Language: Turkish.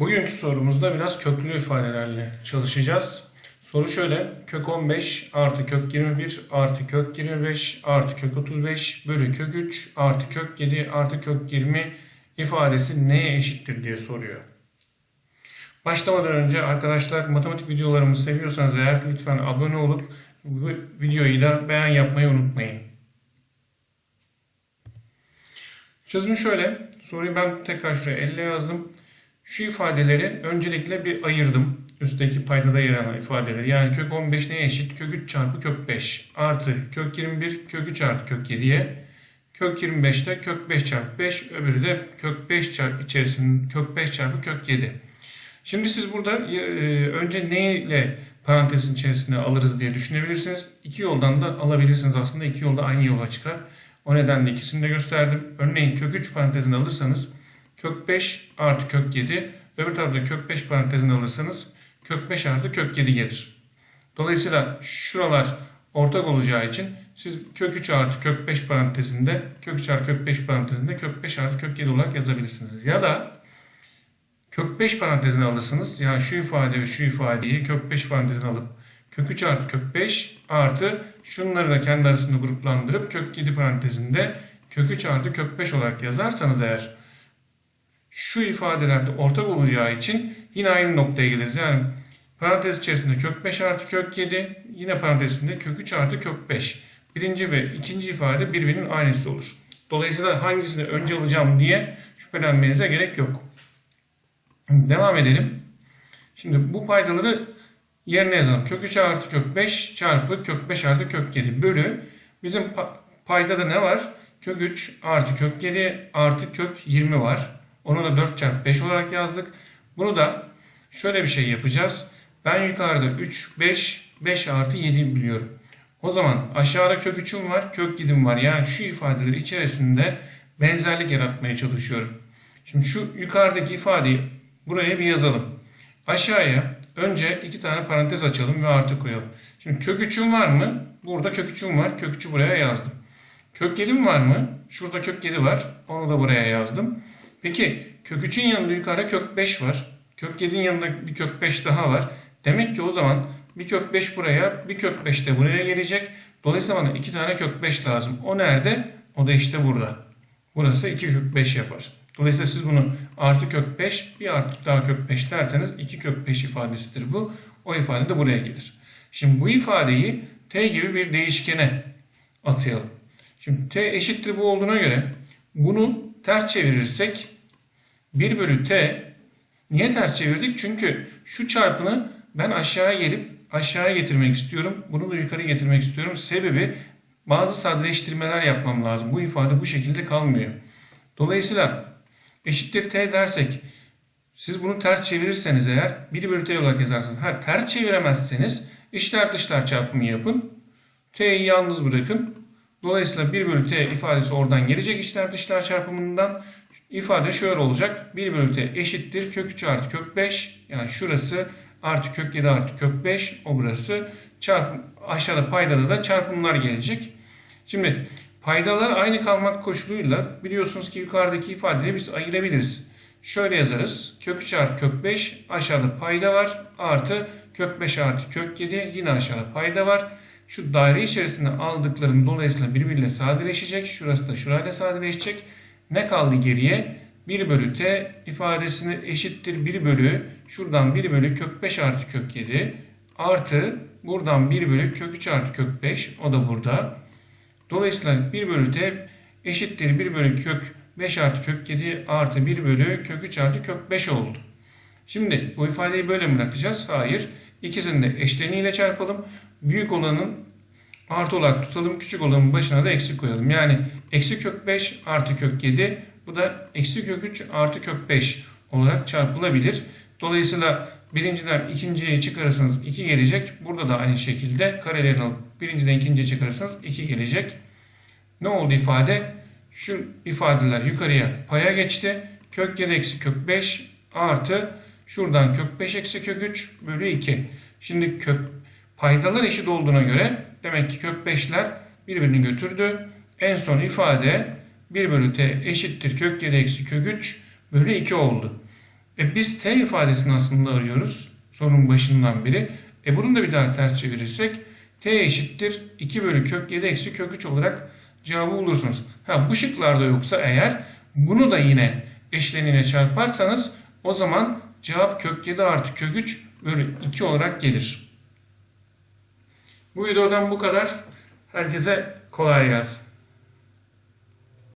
Bugünkü sorumuzda biraz köklü ifadelerle çalışacağız. Soru şöyle. Kök 15 artı kök 21 artı kök 25 artı kök 35 bölü kök 3 artı kök 7 artı kök 20 ifadesi neye eşittir diye soruyor. Başlamadan önce arkadaşlar matematik videolarımı seviyorsanız eğer lütfen abone olup bu videoyu da beğen yapmayı unutmayın. Çözümü şöyle. Soruyu ben tekrar şuraya elle yazdım. Şu ifadeleri öncelikle bir ayırdım. Üstteki paydada yer alan ifadeleri. Yani kök 15 neye eşit? Kök 3 çarpı kök 5 artı kök 21 kök 3 artı kök 7'ye. Kök 25'te kök 5 çarpı 5 öbürü de kök 5 çarpı içerisinde kök 5 çarpı kök 7. Şimdi siz burada e, önce neyle parantezin içerisine alırız diye düşünebilirsiniz. İki yoldan da alabilirsiniz aslında. iki yolda aynı yola çıkar. O nedenle ikisini de gösterdim. Örneğin kök 3 parantezini alırsanız kök 5 artı kök 7. Öbür tarafta kök 5 parantezini alırsanız kök 5 artı kök 7 gelir. Dolayısıyla şuralar ortak olacağı için siz kök 3 artı kök 5 parantezinde kök 3 artı kök 5 parantezinde kök 5 artı kök 7 olarak yazabilirsiniz. Ya da kök 5 parantezini alırsınız. Yani şu ifade ve şu ifadeyi kök 5 parantezine alıp kök 3 artı kök 5 artı şunları da kendi arasında gruplandırıp kök 7 parantezinde kök 3 artı kök 5 olarak yazarsanız eğer şu ifadelerde ortak olacağı için yine aynı noktaya geliriz. Yani parantez içerisinde kök 5 artı kök 7 yine parantez içinde kök 3 artı kök 5. Birinci ve ikinci ifade birbirinin aynısı olur. Dolayısıyla hangisini önce alacağım diye şüphelenmenize gerek yok. Devam edelim. Şimdi bu paydaları yerine yazalım. Kök 3 artı kök 5 çarpı kök 5 artı kök 7 bölü. Bizim paydada ne var? Kök 3 artı kök 7 artı kök 20 var. Onu da 4 çarpı 5 olarak yazdık. Bunu da şöyle bir şey yapacağız. Ben yukarıda 3, 5, 5 artı 7 biliyorum. O zaman aşağıda kök 3'üm var, kök 7'm var. Yani şu ifadeler içerisinde benzerlik yaratmaya çalışıyorum. Şimdi şu yukarıdaki ifadeyi buraya bir yazalım. Aşağıya önce iki tane parantez açalım ve artı koyalım. Şimdi kök 3'üm var mı? Burada kök 3'üm var. Kök 3'ü buraya yazdım. Kök 7'm var mı? Şurada kök 7 var. Onu da buraya yazdım. Peki kök 3'ün yanında yukarıda kök 5 var. Kök 7'nin yanında bir kök 5 daha var. Demek ki o zaman bir kök 5 buraya, bir kök 5 de buraya gelecek. Dolayısıyla bana iki tane kök 5 lazım. O nerede? O da işte burada. Burası 2 kök 5 yapar. Dolayısıyla siz bunu artı kök 5, bir artı daha kök 5 derseniz 2 kök 5 ifadesidir bu. O ifade de buraya gelir. Şimdi bu ifadeyi t gibi bir değişkene atayalım. Şimdi t eşittir bu olduğuna göre bunu ters çevirirsek 1 bölü t niye ters çevirdik? Çünkü şu çarpını ben aşağıya gelip aşağıya getirmek istiyorum. Bunu da yukarı getirmek istiyorum. Sebebi bazı sadeleştirmeler yapmam lazım. Bu ifade bu şekilde kalmıyor. Dolayısıyla eşittir t dersek siz bunu ters çevirirseniz eğer 1 bölü t olarak yazarsınız. Ha, ters çeviremezseniz içler dışlar çarpımı yapın. t'yi yalnız bırakın. Dolayısıyla 1 bölü t ifadesi oradan gelecek içler dışlar çarpımından. ifade şöyle olacak. 1 bölü t eşittir kök 3 artı kök 5 yani şurası artı kök 7 artı kök 5 o burası. Çarpım, aşağıda paydada da çarpımlar gelecek. Şimdi paydalar aynı kalmak koşuluyla biliyorsunuz ki yukarıdaki ifadeleri biz ayırabiliriz. Şöyle yazarız. Kök 3 artı kök 5 aşağıda payda var. Artı kök 5 artı kök 7 yine aşağıda payda var. Şu daire içerisinde aldıklarım dolayısıyla birbiriyle sadeleşecek. Şurası da şurayla sadeleşecek. Ne kaldı geriye? 1 bölü t ifadesini eşittir 1 bölü şuradan 1 bölü kök 5 artı kök 7 artı buradan 1 bölü kök 3 artı kök 5 o da burada. Dolayısıyla 1 bölü t eşittir 1 bölü kök 5 artı kök 7 artı 1 bölü kök 3 artı kök 5 oldu. Şimdi bu ifadeyi böyle mi bırakacağız? Hayır. İkisini de eşleniyle çarpalım. Büyük olanın artı olarak tutalım. Küçük olanın başına da eksi koyalım. Yani eksi kök 5 artı kök 7. Bu da eksi kök 3 artı kök 5 olarak çarpılabilir. Dolayısıyla birinciden ikinciye çıkarırsanız 2 gelecek. Burada da aynı şekilde karelerini alıp birinciden ikinciye çıkarırsanız 2 gelecek. Ne oldu ifade? Şu ifadeler yukarıya paya geçti. Kök 7 eksi kök 5 artı şuradan kök 5 eksi kök 3 bölü 2. Şimdi kök paydalar eşit olduğuna göre demek ki kök 5'ler birbirini götürdü. En son ifade 1 bölü t eşittir kök 7 eksi kök 3 bölü 2 oldu. E biz t ifadesini aslında arıyoruz sorunun başından beri. E bunu da bir daha ters çevirirsek t eşittir 2 bölü kök 7 eksi kök 3 olarak cevabı bulursunuz. Ha bu şıklarda yoksa eğer bunu da yine eşleniğine çarparsanız o zaman cevap kök 7 artı kök 3 bölü 2 olarak gelir. Bu videodan bu kadar. Herkese kolay gelsin.